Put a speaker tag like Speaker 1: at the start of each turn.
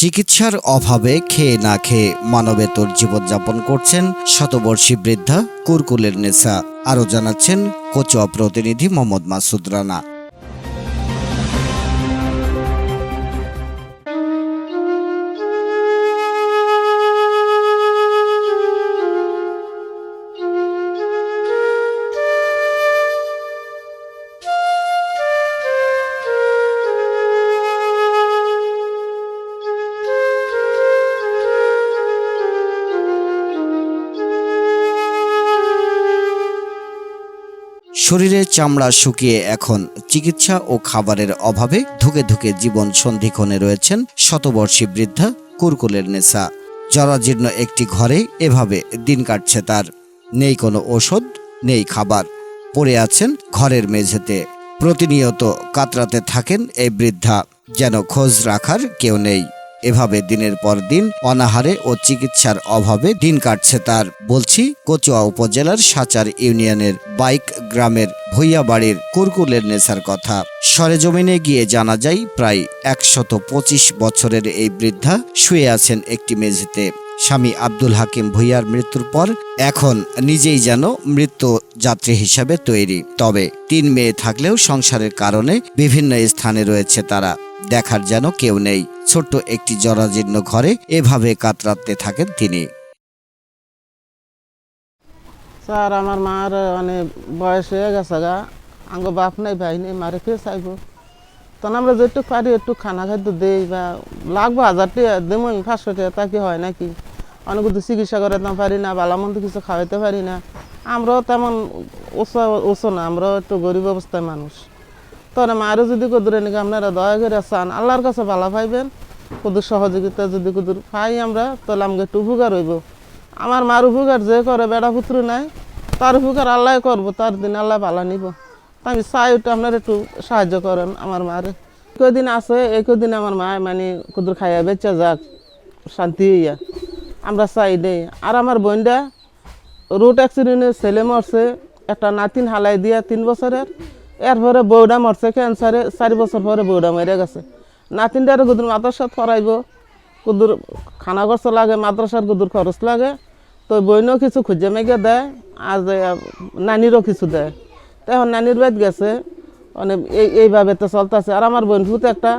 Speaker 1: চিকিৎসার অভাবে খেয়ে না খেয়ে মানবেতর জীবনযাপন করছেন শতবর্ষী বৃদ্ধা কুরকুলের নেশা। আরও জানাচ্ছেন কোচুয়া প্রতিনিধি মোহাম্মদ মাসুদ রানা। শরীরের চামড়া শুকিয়ে এখন চিকিৎসা ও খাবারের অভাবে ধুকে ধুকে জীবন সন্ধিক্ষণে রয়েছেন শতবর্ষী বৃদ্ধা কুরকুলের নেশা। জরাজীর্ণ একটি ঘরে এভাবে দিন কাটছে তার। নেই কোনো ওষুধ নেই খাবার। পড়ে আছেন ঘরের মেঝেতে। প্রতিনিয়ত কাতরাতে থাকেন এই বৃদ্ধা। যেন খোঁজ রাখার কেউ নেই। এভাবে দিনের পর দিন অনাহারে ও চিকিৎসার অভাবে দিন কাটছে তার। বলছি, কচুয়া উপজেলার সাচার ইউনিয়নের বাইক গ্রামের ভুইয়া বাড়ির কুরকুলের নেশার কথা। সরেজমিনে গিয়ে জানা যায়, প্রায় একশত পঁচিশ বছরের এই বৃদ্ধা শুয়ে আছেন একটি মেঝেতে। স্বামী আব্দুল হাকিম ভুইয়ার মৃত্যুর পর এখন নিজেই যেন মৃত্যু যাত্রী হিসাবে তৈরি। তবে তিন মেয়ে থাকলেও সংসারের কারণে বিভিন্ন স্থানে রয়েছে তারা। দেখার যেন কেউ নেই। ছোট্ট একটি জরাজীর্ণ ঘরে এভাবে কাতরাতে থাকেন তিনি।
Speaker 2: স্যার, আমার মার অনেক বয়স হয়ে গেছে গা। আঙ্গ বাপ নাই, ভাই নেই, মারে কে চাইব। তখন আমরা যেটুক পারি একটু খানা খাদ্য দেই বা লাগবো হাজার টাকা দেবো আমি পাঁচশো টাকা তা কি হয় নাকি? অনেক কিছু চিকিৎসা করাতে পারি না, ভালো মন্দ কিছু খাওয়াইতে পারি না। আমরাও তেমন ওসো ওসো না, আমরাও একটু গরিব অবস্থায় মানুষ। তখন মারও যদি কদুরে নাকি আপনারা দয়া করে চান আল্লাহর কাছে ভালো পাইবেন, কুদুর সহযোগিতা যদি কুদুর পাই আমরা, তাহলে আমাকে একটু উপকার হইব। আমার মার উপকার যে করে, বেড়া পুত্র নাই, তার উপকার আল্লাহ করব, তার দিন আল্লাহ ভালো নিব। আমি চাই ওটা আপনারা একটু সাহায্য করেন আমার মারে। কদিন আছে এই কদিন আমার মা মানে কুদুর খাইয়া বেচা যাক, শান্তি হইয়া। আমরা চাই দেই আর আমার বোনটা রোড অ্যাক্সিডেন্টে ছেলে মরছে, একটা নাতিন হালাই দিয়া তিন বছরের। এরপরে বৌডা মরছে ক্যান্সারে চারি বছর পরে বৌডা মরে গেছে। নাতিনটারে গুদুর মাদ্রাসাত পড়াইব, কুদুর খানা খরচ লাগে মাদ্রাসার গুদুর খরচ লাগে, তো বইনও কিছু খুঁজে মেঘে দেয়, আর নানিরও কিছু দেয়। তো এখন নানির বাদ গেছে মানে এই, এইভাবে তো চলতেছে। আর আমার বোন ভূত একটা